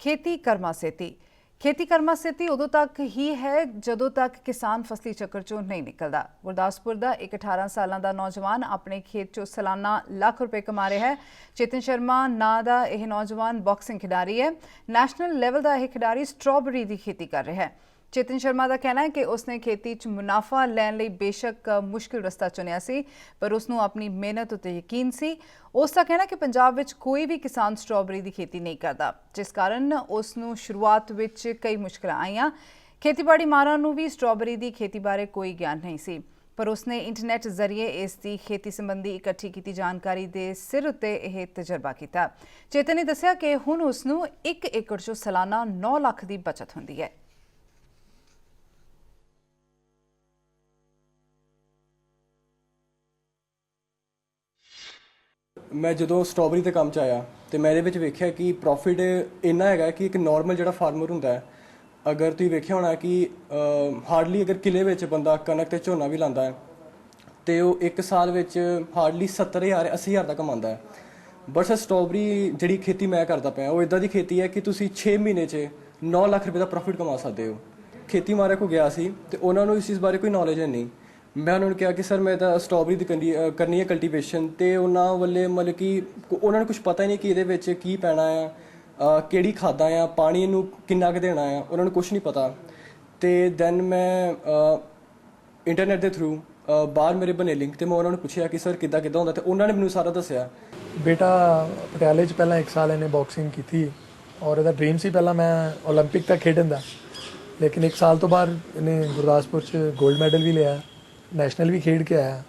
ਖੇਤੀ ਕਰਮਾ ਸੇਤੀ। ਖੇਤੀ ਕਰਮਾ ਸਥਿਤੀ ਉਦੋਂ ਤੱਕ ਹੀ ਹੈ ਜਦੋਂ ਤੱਕ ਕਿਸਾਨ ਫਸਲੀ ਚੱਕਰ ਚੋਂ ਨਹੀਂ ਨਿਕਲਦਾ। ਗੁਰਦਾਸਪੁਰ ਦਾ ਇੱਕ 18 ਸਾਲਾਂ ਦਾ ਨੌਜਵਾਨ ਆਪਣੇ ਖੇਤ ਚੋਂ ਸਾਲਾਨਾ ਲੱਖ ਰੁਪਏ ਕਮਾ ਰਿਹਾ ਹੈ। ਚੇਤਨ ਸ਼ਰਮਾ ਨਾਂ ਦਾ ਇਹ ਨੌਜਵਾਨ ਬਾਕਸਿੰਗ ਖਿਡਾਰੀ ਹੈ। ਨੈਸ਼ਨਲ ਲੈਵਲ ਦਾ ਇਹ ਖਿਡਾਰੀ ਸਟ੍ਰਾਬੇਰੀ ਦੀ ਖੇਤੀ ਕਰ ਰਿਹਾ ਹੈ। ਚੇਤਨ ਸ਼ਰਮਾ ਦਾ ਕਹਿਣਾ ਹੈ ਕਿ ਉਸਨੇ ਖੇਤੀ 'ਚ ਮੁਨਾਫਾ ਲੈਣ ਲਈ ਬੇਸ਼ੱਕ ਮੁਸ਼ਕਿਲ ਰਸਤਾ ਚੁਣਿਆ ਸੀ, ਪਰ ਉਸ ਨੂੰ ਆਪਣੀ ਮਿਹਨਤ ਉਤੇ ਯਕੀਨ ਸੀ। ਉਸ ਦਾ ਕਹਿਣਾ ਕਿ ਪੰਜਾਬ ਵਿੱਚ ਕੋਈ ਵੀ ਕਿਸਾਨ ਸਟ੍ਰਾਬੇਰੀ ਦੀ ਖੇਤੀ ਨਹੀਂ ਕਰਦਾ, ਜਿਸ ਕਾਰਨ ਉਸ ਨੂੰ ਸ਼ੁਰੂਆਤ ਵਿੱਚ ਕਈ ਮੁਸ਼ਕਲਾਂ ਆਈਆਂ। ਖੇਤੀਬਾੜੀ ਮਾਰਾਂ ਨੂੰ ਵੀ ਸਟ੍ਰਾਬੇਰੀ ਦੀ ਖੇਤੀ ਬਾਰੇ ਕੋਈ ਗਿਆਨ ਨਹੀਂ ਸੀ, ਪਰ ਉਸਨੇ ਇੰਟਰਨੈਟ ਜ਼ਰੀਏ ਇਸ ਦੀ ਖੇਤੀ ਸੰਬੰਧੀ ਇਕੱਠੀ ਕੀਤੀ ਜਾਣਕਾਰੀ ਦੇ ਸਿਰ ਉੱਤੇ ਇਹ ਤਜਰਬਾ ਕੀਤਾ। ਚੇਤਨ ਨੇ ਦੱਸਿਆ ਕਿ ਹੁਣ ਉਸ ਨੂੰ 1 ਏਕੜ 'ਚੋਂ ਸਾਲਾਨਾ 9 ਲੱਖ ਦੀ ਬਚਤ ਹੁੰਦੀ ਹੈ। ਮੈਂ ਜਦੋਂ ਸਟ੍ਰਾਬੇਰੀ ਦੇ ਕੰਮ 'ਚ ਆਇਆ ਤੇ ਮੈਂ ਇਹਦੇ ਵਿੱਚ ਵੇਖਿਆ ਕਿ ਪ੍ਰੋਫਿਟ ਇੰਨਾ ਹੈਗਾ ਕਿ ਇੱਕ ਨਾਰਮਲ ਜਿਹੜਾ ਫਾਰਮਰ ਹੁੰਦਾ ਹੈ, ਅਗਰ ਤੁਸੀਂ ਵੇਖਿਆ ਹੋਣਾ ਕਿ ਹਾਰਡਲੀ ਅਗਰ ਕਿਲੇ ਵਿੱਚ ਬੰਦਾ ਕਣਕ ਤੇ ਝੋਨਾ ਵੀ ਲਾਂਦਾ ਹੈ, ਤੇ ਉਹ ਇੱਕ ਸਾਲ ਵਿੱਚ ਹਾਰਡਲੀ 70000 80000 ਦਾ ਕਮਾਉਂਦਾ ਹੈ। ਬਟ ਸਰ ਸਟ੍ਰਾਬੇਰੀ ਜਿਹੜੀ ਖੇਤੀ ਮੈਂ ਕਰਦਾ ਪਿਆ, ਉਹ ਇਦਾਂ ਦੀ ਖੇਤੀ ਹੈ ਕਿ ਤੁਸੀਂ 6 ਮਹੀਨੇ 'ਚ 9 ਲੱਖ ਰੁਪਏ ਦਾ ਪ੍ਰੋਫਿਟ ਕਮਾ ਸਕਦੇ ਹੋ। ਖੇਤੀ ਮਾਰੇ ਕੋ ਗਿਆ ਸੀ ਤੇ ਉਹਨਾਂ ਨੂੰ ਇਸ ਚੀਜ਼ ਬਾਰੇ ਕੋਈ ਨੌਲੇਜ ਨਹੀਂ। ਮੈਂ ਉਹਨਾਂ ਨੂੰ ਕਿਹਾ ਕਿ ਸਰ ਮੈਂ ਤਾਂ ਸਟ੍ਰਾਬੇਰੀ ਦੀ ਕਰਨੀ- ਕਰਨੀ ਹੈ ਕਲਟੀਵੇਸ਼ਨ ਤੇ ਉਹਨਾਂ ਵੱਲੇ ਮਤਲਬ ਕਿ ਉਹਨਾਂ ਨੂੰ ਕੁਝ ਪਤਾ ਹੀ ਨਹੀਂ ਕਿ ਇਹਦੇ ਵਿੱਚ ਕੀ ਪੈਣਾ ਆ ਕਿਹੜੀ ਖਾਦਾਂ ਆ ਪਾਣੀ ਇਹਨੂੰ ਕਿੰਨਾ ਕੁ ਦੇਣਾ ਆ ਉਹਨਾਂ ਨੂੰ ਕੁਝ ਨਹੀਂ ਪਤਾ। ਤੇ ਦੈਨ ਮੈਂ ਅ, ਇੰਟਰਨੈਟ ਦੇ ਥਰੂ ਬਾਹਰ ਮੇਰੇ ਬਣੇ ਲਿੰਕ ਤੇ ਮੈਂ ਉਹਨਾਂ ਨੂੰ ਪੁੱਛਿਆ ਕਿ ਸਰ ਕਿੱਦਾਂ ਕਿੱਦਾਂ ਹੁੰਦਾ ਤੇ ਉਹਨਾਂ ਨੇ ਮੈਨੂੰ ਸਾਰਾ ਦੱਸਿਆ। ਬੇਟਾ ਪਟਿਆਲੇ 'ਚ ਪਹਿਲਾਂ 1 ਸਾਲ ਇਹਨੇ ਬਾਕਸਿੰਗ ਕੀਤੀ ਔਰ ਇਹਦਾ ਡ੍ਰੀਮ ਸੀ ਪਹਿਲਾਂ ਮੈਂ 올림픽 ਤੱਕ ਖੇਡਣ ਦਾ। ਲੇਕਿਨ 1 ਸਾਲ ਤੋਂ ਬਾਅਦ ਇਹਨੇ ਗੁਰਦਾਸਪੁਰ 'ਚ 골ਡ ਮੈਡਲ ਵੀ ਲਿਆ। ਨੈਸ਼ਨਲ ਵੀ ਖੇਡ ਕੇ ਆਇਆ।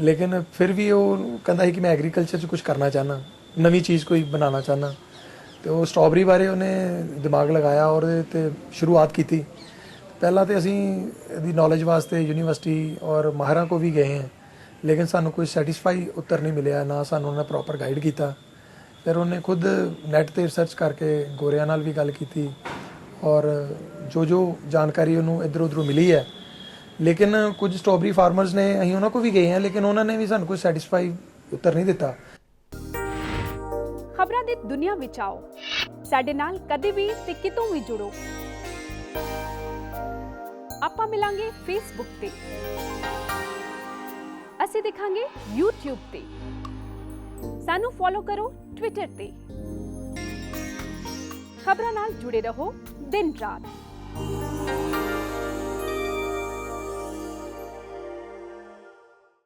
ਲੇਕਿਨ ਫਿਰ ਵੀ ਉਹ ਕਹਿੰਦਾ ਸੀ ਕਿ ਮੈਂ ਐਗਰੀਕਲਚਰ 'ਚ ਕੁਝ ਕਰਨਾ ਚਾਹਨਾ ਨਵੀਂ ਚੀਜ਼ ਕੋਈ ਬਣਾਉਣਾ ਚਾਹਨਾ ਤੇ ਉਹ ਸਟ੍ਰਾਬੇਰੀ ਬਾਰੇ ਉਹਨੇ ਦਿਮਾਗ ਲਗਾਇਆ ਔਰ ਤੇ ਸ਼ੁਰੂਆਤ ਕੀਤੀ। ਪਹਿਲਾਂ ਤੇ ਅਸੀਂ ਇਹਦੀ ਨੌਲੇਜ ਵਾਸਤੇ ਯੂਨੀਵਰਸਿਟੀ ਔਰ ਮਾਹਰਾਂ ਕੋ ਵੀ ਗਏ ਹਾਂ, ਲੇਕਿਨ ਸਾਨੂੰ ਕੋਈ ਸੈਟੀਸਫਾਈ ਉੱਤਰ ਨਹੀਂ ਮਿਲਿਆ, ਨਾ ਸਾਨੂੰ ਉਹਨੇ ਪ੍ਰੋਪਰ ਗਾਈਡ ਕੀਤਾ। ਫਿਰ ਉਹਨੇ ਖੁਦ ਨੈਟ ਤੇ ਰਿਸਰਚ ਕਰਕੇ ਗੋਰਿਆਂ ਨਾਲ ਵੀ ਗੱਲ ਕੀਤੀ ਔਰ ਜੋ ਜੋ ਜਾਣਕਾਰੀ ਉਹਨੂੰ ਇਧਰ ਉਧਰੋਂ ਮਿਲੀ ਹੈ ਲੇਕਿਨ ਕੁਝ ਸਟ੍ਰਾਬੇਰੀ ਫਾਰਮਰਸ ਨੇ, ਅਸੀਂ ਉਹਨਾਂ ਕੋ ਵੀ ਗਏ ਹਾਂ, ਲੇਕਿਨ ਉਹਨਾਂ ਨੇ ਵੀ ਸਾਨੂੰ ਕੋਈ ਸੈਟੀਸਫਾਈ ਉੱਤਰ ਨਹੀਂ ਦਿੱਤਾ। ਖਬਰਾਂ ਦੀ ਦੁਨੀਆ ਵਿੱਚ ਆਓ। ਸਾਡੇ ਨਾਲ ਕਦੇ ਵੀ ਤੇ ਕਿਤੋਂ ਵੀ ਜੁੜੋ। ਆਪਾਂ ਮਿਲਾਂਗੇ ਫੇਸਬੁੱਕ ਤੇ। ਅਸੀਂ ਦਿਖਾਂਗੇ YouTube ਤੇ। ਸਾਨੂੰ ਫੋਲੋ ਕਰੋ Twitter ਤੇ। ਖਬਰਾਂ ਨਾਲ ਜੁੜੇ ਰਹੋ ਦਿਨ ਰਾਤ।